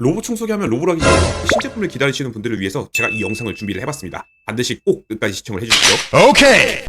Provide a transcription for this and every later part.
로봇 청소기 하면 전에 신제품을 기다리시는 분들을 위해서 제가 이 영상을 준비를 해봤습니다. 반드시 꼭 끝까지 시청을 해주십시오. 오케이.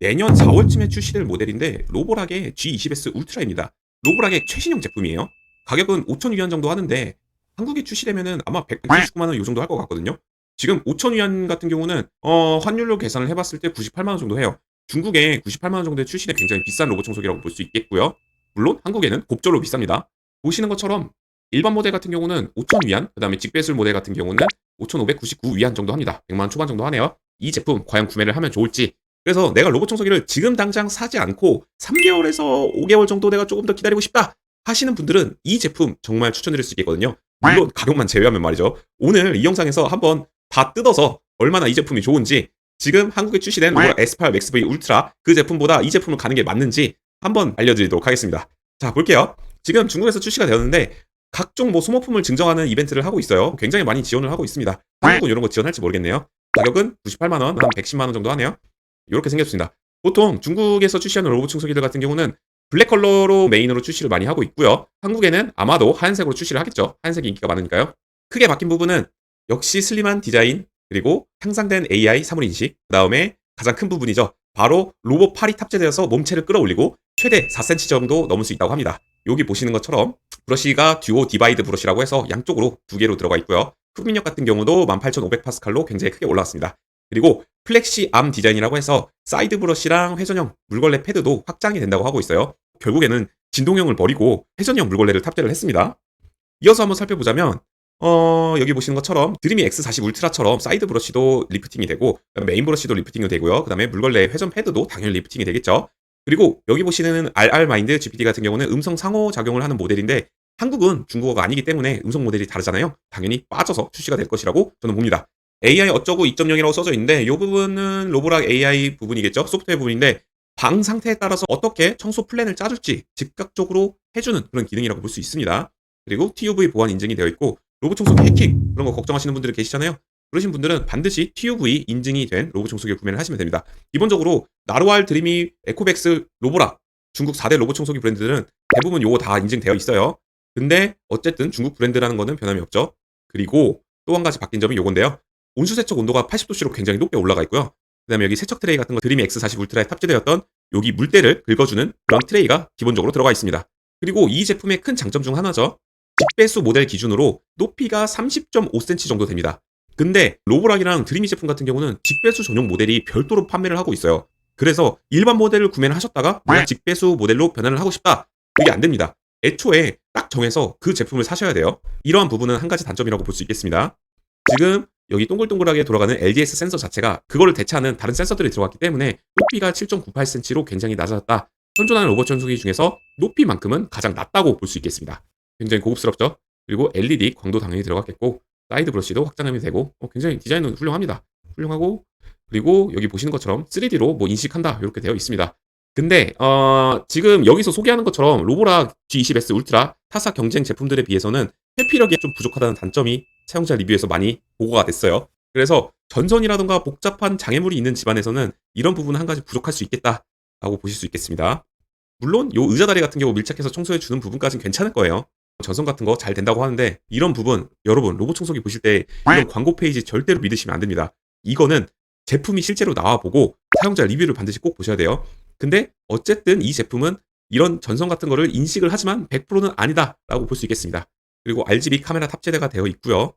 내년 4월쯤에 출시될 모델인데 로보락의 G20S 울트라입니다. 로보락의 최신형 제품이에요. 가격은 5,000위안 정도 하는데 한국에 출시되면은 아마 199만 원 요 정도 할 것 같거든요. 지금 5,000위안 같은 경우는 어, 환율로 계산을 해봤을 때 98만 원 정도 해요. 중국에 98만 원 정도에 출시된 굉장히 비싼 로봇 청소기라고 볼 수 있겠고요. 물론 한국에는 곱절로 비쌉니다. 보시는 것처럼 일반 모델 같은 경우는 5,000위안, 그 다음에 직배술 모델 같은 경우는 5,599 위안 정도 합니다. 100만 원 초반 정도 하네요. 이 제품 과연 구매를 하면 좋을지 그래서 내가 로봇 청소기를 지금 당장 사지 않고 3개월에서 5개월 정도 내가 조금 더 기다리고 싶다 하시는 분들은 이 제품 정말 추천드릴 수 있겠거든요. 물론 가격만 제외하면 말이죠. 오늘 이 영상에서 한번 다 뜯어서 얼마나 이 제품이 좋은지 지금 한국에 출시된 로보라 S8 Max V 울트라 그 제품보다 이 제품을 가는 게 맞는지 한번 알려드리도록 하겠습니다. 자 볼게요. 지금 중국에서 출시가 되었는데 각종 뭐 소모품을 증정하는 이벤트를 하고 있어요. 굉장히 많이 지원을 하고 있습니다. 한국은 이런 거 지원할지 모르겠네요. 가격은 98만 원, 한 110만 원 정도 하네요. 이렇게 생겼습니다. 보통 중국에서 출시하는 로봇 청소기들 같은 경우는 블랙 컬러로 메인으로 출시를 많이 하고 있고요. 한국에는 아마도 하얀색으로 출시를 하겠죠. 하얀색이 인기가 많으니까요. 크게 바뀐 부분은 역시 슬림한 디자인 그리고 향상된 AI 사물 인식 그 다음에 가장 큰 부분이죠. 바로 로봇 팔이 탑재되어서 몸체를 끌어올리고 최대 4cm 정도 넘을 수 있다고 합니다. 여기 보시는 것처럼 브러쉬가 듀오 디바이드 브러쉬라고 해서 양쪽으로 두 개로 들어가 있고요. 흡입력 같은 경우도 18,500파스칼로 굉장히 크게 올라왔습니다. 그리고 플렉시 암 디자인이라고 해서 사이드 브러쉬랑 회전형 물걸레 패드도 확장이 된다고 하고 있어요. 결국에는 진동형을 버리고 회전형 물걸레를 탑재를 했습니다. 이어서 한번 살펴보자면 어, 여기 보시는 것처럼 드림이 X40 울트라처럼 사이드 브러쉬도 리프팅이 되고 메인 브러쉬도 리프팅이 되고요. 그 다음에 물걸레 회전 패드도 당연히 리프팅이 되겠죠. 그리고 여기 보시는 RR 마인드 GPT 같은 경우는 음성 상호 작용을 하는 모델인데 한국은 중국어가 아니기 때문에 음성 모델이 다르잖아요. 당연히 빠져서 출시가 될 것이라고 저는 봅니다. AI 어쩌고 2.0이라고 써져 있는데 이 부분은 로보락 AI 부분이겠죠. 소프트웨어 부분인데 방 상태에 따라서 어떻게 청소 플랜을 짜줄지 즉각적으로 해주는 그런 기능이라고 볼 수 있습니다. 그리고 TUV 보안 인증이 되어 있고 로봇 청소기 해킹 그런 거 걱정하시는 분들이 계시잖아요. 그러신 분들은 반드시 TUV 인증이 된 로봇 청소기 구매를 하시면 됩니다. 기본적으로 나루알 드리미 에코백스 로보락 중국 4대 로봇 청소기 브랜드들은 대부분 요거 다 인증되어 있어요. 근데 어쨌든 중국 브랜드라는 거는 변함이 없죠. 그리고 또 한 가지 바뀐 점이 요건데요. 온수 세척 온도가 80도씨로 굉장히 높게 올라가 있고요. 그다음에 여기 세척 트레이 같은 거 드림이 X40 울트라에 탑재되었던 여기 물때를 긁어주는 그런 트레이가 기본적으로 들어가 있습니다. 그리고 이 제품의 큰 장점 중 하나죠. 직배수 모델 기준으로 높이가 30.5cm 정도 됩니다. 근데 로보락이랑 드림이 제품 같은 경우는 직배수 전용 모델이 별도로 판매를 하고 있어요. 그래서 일반 모델을 구매를 하셨다가 내가 직배수 모델로 변환을 하고 싶다. 그게 안 됩니다. 애초에 딱 정해서 그 제품을 사셔야 돼요. 이러한 부분은 한 가지 단점이라고 볼 수 있겠습니다. 지금 여기 동글동글하게 돌아가는 LDS 센서 자체가 그거를 대체하는 다른 센서들이 들어갔기 때문에 높이가 7.98cm로 굉장히 낮아졌다. 선존하는 로봇 전소기 중에서 높이만큼은 가장 낮다고 볼 수 있겠습니다. 굉장히 고급스럽죠? 그리고 LED 광도 당연히 들어갔겠고 사이드 브러쉬도 확장감이 되고 어, 굉장히 디자인은 훌륭합니다. 훌륭하고 그리고 여기 보시는 것처럼 3D로 뭐 인식한다 이렇게 되어 있습니다. 근데 어, 지금 여기서 소개하는 것처럼 로보락 G20S 울트라 타사 경쟁 제품들에 비해서는 회피력이 좀 부족하다는 단점이 사용자 리뷰에서 많이 보고가 됐어요. 그래서 전선이라던가 복잡한 장애물이 있는 집안에서는 이런 부분은 한 가지 부족할 수 있겠다라고 보실 수 있겠습니다. 물론 요 의자다리 같은 경우 밀착해서 청소해 주는 부분까지는 괜찮을 거예요. 전선 같은 거 잘 된다고 하는데 이런 부분 여러분 로봇 청소기 보실 때 이런 광고 페이지 절대로 믿으시면 안 됩니다. 이거는 제품이 실제로 나와 보고 사용자 리뷰를 반드시 꼭 보셔야 돼요. 근데 어쨌든 이 제품은 이런 전선 같은 거를 인식을 하지만 100%는 아니다라고 볼 수 있겠습니다. 그리고 RGB 카메라 탑재가 되어 있고요.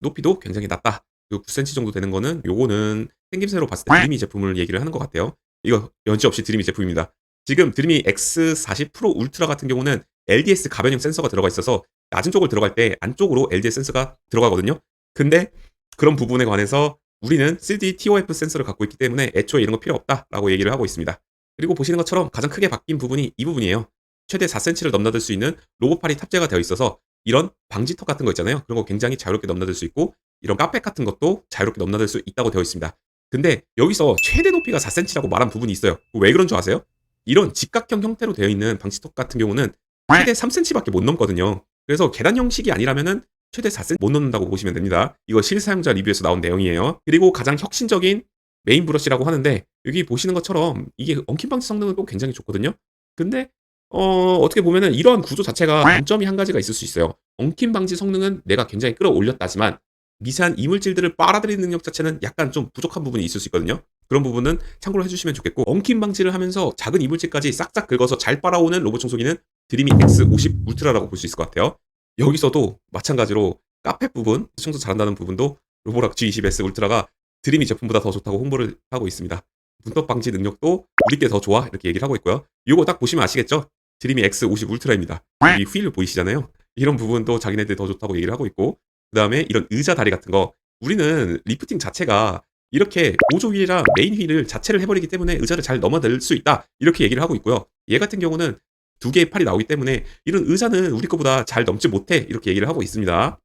높이도 굉장히 낮다. 그리고 9cm 정도 되는 거는 요거는 생김새로 봤을 때 드림이 제품을 얘기를 하는 것 같아요. 이거 여지없이 드림이 제품입니다. 지금 드림이 X40 프로 울트라 같은 경우는 LDS 가변형 센서가 들어가 있어서 낮은 쪽을 들어갈 때 안쪽으로 LDS 센서가 들어가거든요. 근데 그런 부분에 관해서 우리는 3D TOF 센서를 갖고 있기 때문에 애초에 이런 거 필요 없다라고 얘기를 하고 있습니다. 그리고 보시는 것처럼 가장 크게 바뀐 부분이 이 부분이에요. 최대 4cm를 넘나들 수 있는 로봇팔이 탑재가 되어 있어서 이런 방지턱 같은 거 있잖아요. 그런 거 굉장히 자유롭게 넘나들 수 있고 이런 카펫 같은 것도 자유롭게 넘나들 수 있다고 되어 있습니다. 근데 여기서 최대 높이가 4cm라고 말한 부분이 있어요. 왜 그런 줄 아세요? 이런 직각형 형태로 되어 있는 방지턱 같은 경우는 최대 3cm밖에 못 넘거든요. 그래서 계단 형식이 아니라면은 최대 4cm 못 넘는다고 보시면 됩니다. 이거 실사용자 리뷰에서 나온 내용이에요. 그리고 가장 혁신적인 메인 브러쉬라고 하는데 여기 보시는 것처럼 이게 엉킨 방지 성능은 또 굉장히 좋거든요. 근데 어, 어떻게 보면은 이러한 구조 자체가 단점이 한 가지가 있을 수 있어요. 엉킴 방지 성능은 내가 굉장히 끌어올렸다지만 미세한 이물질들을 빨아들이는 능력 자체는 약간 좀 부족한 부분이 있을 수 있거든요. 그런 부분은 참고를 해주시면 좋겠고 엉킴 방지를 하면서 작은 이물질까지 싹싹 긁어서 잘 빨아오는 로봇 청소기는 드림이 X50 울트라라고 볼 수 있을 것 같아요. 여기서도 마찬가지로 카페 부분, 청소 잘한다는 부분도 로보락 G20S 울트라가 드림이 제품보다 더 좋다고 홍보를 하고 있습니다. 문법 방지 능력도 우리께 더 좋아 이렇게 얘기를 하고 있고요. 이거 딱 보시면 아시겠죠? 드림이 X50 울트라입니다. 이 휠 보이시잖아요. 이런 부분도 자기네들이 더 좋다고 얘기를 하고 있고 그 다음에 이런 의자 다리 같은 거 우리는 리프팅 자체가 이렇게 보조 휠이랑 메인 휠을 자체를 해버리기 때문에 의자를 잘 넘어들 수 있다 이렇게 얘기를 하고 있고요. 얘 같은 경우는 두 개의 팔이 나오기 때문에 이런 의자는 우리 거보다 잘 넘지 못해 이렇게 얘기를 하고 있습니다.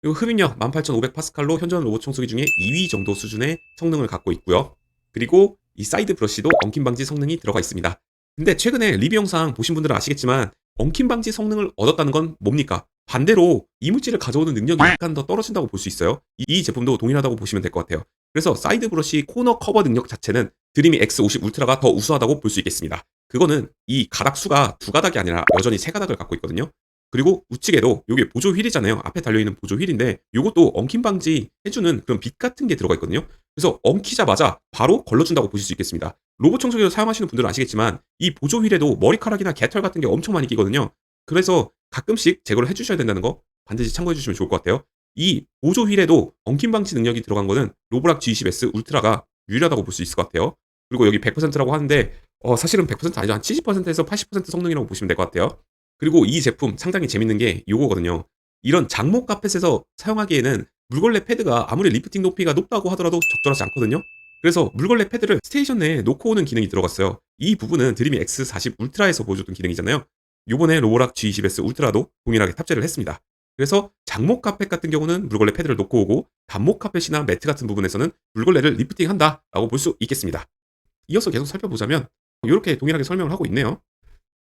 그리고 흡입력 18,500 파스칼로 현존 로봇 청소기 중에 2위 정도 수준의 성능을 갖고 있고요. 그리고 이 사이드 브러쉬도 엉킴 방지 성능이 들어가 있습니다. 근데 최근에 리뷰 영상 보신 분들은 아시겠지만 엉킴 방지 성능을 얻었다는 건 뭡니까? 반대로 이물질을 가져오는 능력이 약간 더 떨어진다고 볼 수 있어요. 이, 이 제품도 동일하다고 보시면 될 것 같아요. 그래서 사이드 브러쉬 코너 커버 능력 자체는 드림이 X50 울트라가 더 우수하다고 볼 수 있겠습니다. 그거는 이 가닥 수가 두 가닥이 아니라 여전히 세 가닥을 갖고 있거든요. 그리고 우측에도 이게 보조 휠이잖아요. 앞에 달려있는 보조 휠인데 이것도 엉킴 방지 해주는 그런 빛 같은 게 들어가 있거든요. 그래서 엉키자마자 바로 걸러준다고 보실 수 있겠습니다. 로봇 청소기를 사용하시는 분들은 아시겠지만 이 보조 휠에도 머리카락이나 개털 같은 게 엄청 많이 끼거든요. 그래서 가끔씩 제거를 해주셔야 된다는 거 반드시 참고해 주시면 좋을 것 같아요. 이 보조 휠에도 엉킴 방지 능력이 들어간 거는 로보락 G20S 울트라가 유일하다고 볼 수 있을 것 같아요. 그리고 여기 100%라고 하는데 어, 사실은 100% 아니죠. 한 70%에서 80% 성능이라고 보시면 될 것 같아요. 그리고 이 제품 상당히 재밌는 게 요거거든요. 이런 장목 카펫에서 사용하기에는 물걸레 패드가 아무리 리프팅 높이가 높다고 하더라도 적절하지 않거든요. 그래서 물걸레 패드를 스테이션 내에 놓고 오는 기능이 들어갔어요. 이 부분은 드림이 X40 울트라에서 보여줬던 기능이잖아요. 요번에 로보락 G20S 울트라도 동일하게 탑재를 했습니다. 그래서 장목 카펫 같은 경우는 물걸레 패드를 놓고 오고 단목 카펫이나 매트 같은 부분에서는 물걸레를 리프팅 한다라고 볼 수 있겠습니다. 이어서 계속 살펴보자면 이렇게 동일하게 설명을 하고 있네요.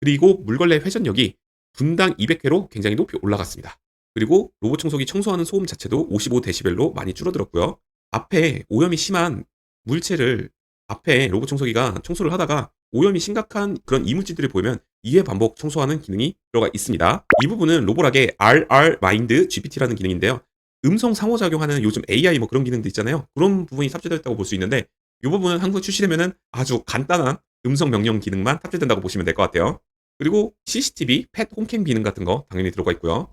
그리고 물걸레 회전력이 분당 200회로 굉장히 높이 올라갔습니다. 그리고 로봇 청소기 청소하는 소음 자체도 55데시벨로 많이 줄어들었고요. 앞에 오염이 심한 물체를 앞에 로봇 청소기가 청소를 하다가 오염이 심각한 그런 이물질들을 보이면 2회 반복 청소하는 기능이 들어가 있습니다. 이 부분은 로보락의 RR 마인드 GPT라는 기능인데요. 음성 상호작용하는 요즘 AI 뭐 그런 기능도 있잖아요. 그런 부분이 탑재되어 있다고 볼 수 있는데 이 부분은 한국에 출시되면은 아주 간단한 음성 명령 기능만 탑재된다고 보시면 될 것 같아요. 그리고 CCTV, 펫 홈캠 기능 같은 거 당연히 들어가 있고요.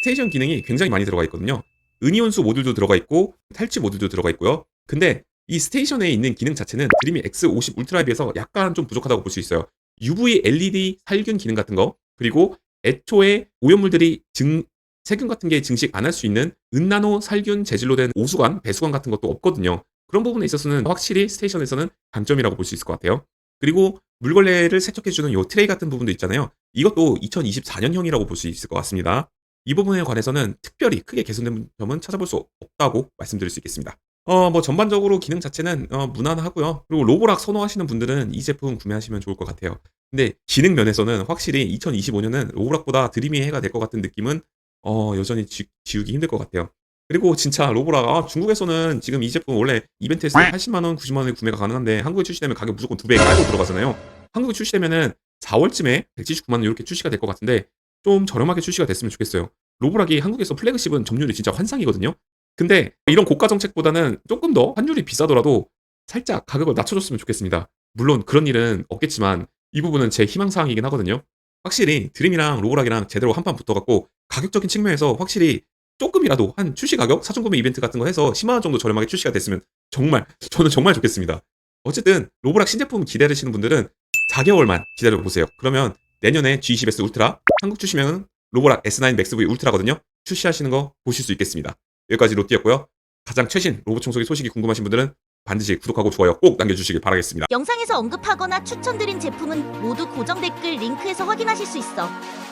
스테이션 기능이 굉장히 많이 들어가 있거든요. 은이온수 모듈도 들어가 있고 탈취 모듈도 들어가 있고요. 근데 이 스테이션에 있는 기능 자체는 드림이 X50 울트라에 비해서 약간 좀 부족하다고 볼 수 있어요. UV LED 살균 기능 같은 거 그리고 애초에 오염물들이 증 세균 같은 게 증식 안 할 수 있는 은나노 살균 재질로 된 오수관, 배수관 같은 것도 없거든요. 그런 부분에 있어서는 확실히 스테이션에서는 단점이라고 볼 수 있을 것 같아요. 그리고 물걸레를 세척해주는 요 트레이 같은 부분도 있잖아요. 이것도 2024년형이라고 볼 수 있을 것 같습니다. 이 부분에 관해서는 특별히 크게 개선된 점은 찾아볼 수 없다고 말씀드릴 수 있겠습니다. 어, 뭐 전반적으로 기능 자체는 어, 무난하고요. 그리고 로보락 선호하시는 분들은 이 제품 구매하시면 좋을 것 같아요. 근데 기능 면에서는 확실히 2025년은 로보락보다 드림이 해가 될 것 같은 느낌은 어, 여전히 지, 지우기 힘들 것 같아요. 그리고 진짜 로보락 아, 중국에서는 지금 이 제품 원래 이벤트에서 80만 원, 90만 원에 구매가 가능한데 한국에 출시되면 가격 무조건 두 배 깔고 들어가잖아요. 한국에 출시되면은 4월쯤에 179만 원 이렇게 출시가 될 것 같은데 좀 저렴하게 출시가 됐으면 좋겠어요. 로보락이 한국에서 플래그십은 점유율이 진짜 환상이거든요. 근데 이런 고가 정책보다는 조금 더 환율이 비싸더라도 살짝 가격을 낮춰줬으면 좋겠습니다. 물론 그런 일은 없겠지만 이 부분은 제 희망사항이긴 하거든요. 확실히 드림이랑 로보락이랑 제대로 한판 붙어갖고 가격적인 측면에서 확실히 조금이라도 한 출시 가격 사전 구매 이벤트 같은 거 해서 10만 원 정도 저렴하게 출시가 됐으면 정말 저는 정말 좋겠습니다. 어쨌든 로보락 신제품 기다리시는 분들은 4개월만 기다려 보세요. 그러면 내년에 G20S 울트라 한국 출시면 로보락 S9 맥스 V 울트라거든요. 출시하시는 거 보실 수 있겠습니다. 여기까지 롯디였고요. 가장 최신 로봇 청소기 소식이 궁금하신 분들은 반드시 구독하고 좋아요 꼭 남겨주시길 바라겠습니다. 영상에서 언급하거나 추천드린 제품은 모두 고정 댓글 링크에서 확인하실 수 있어.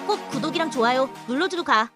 꼭 구독이랑 좋아요 눌러주고 가.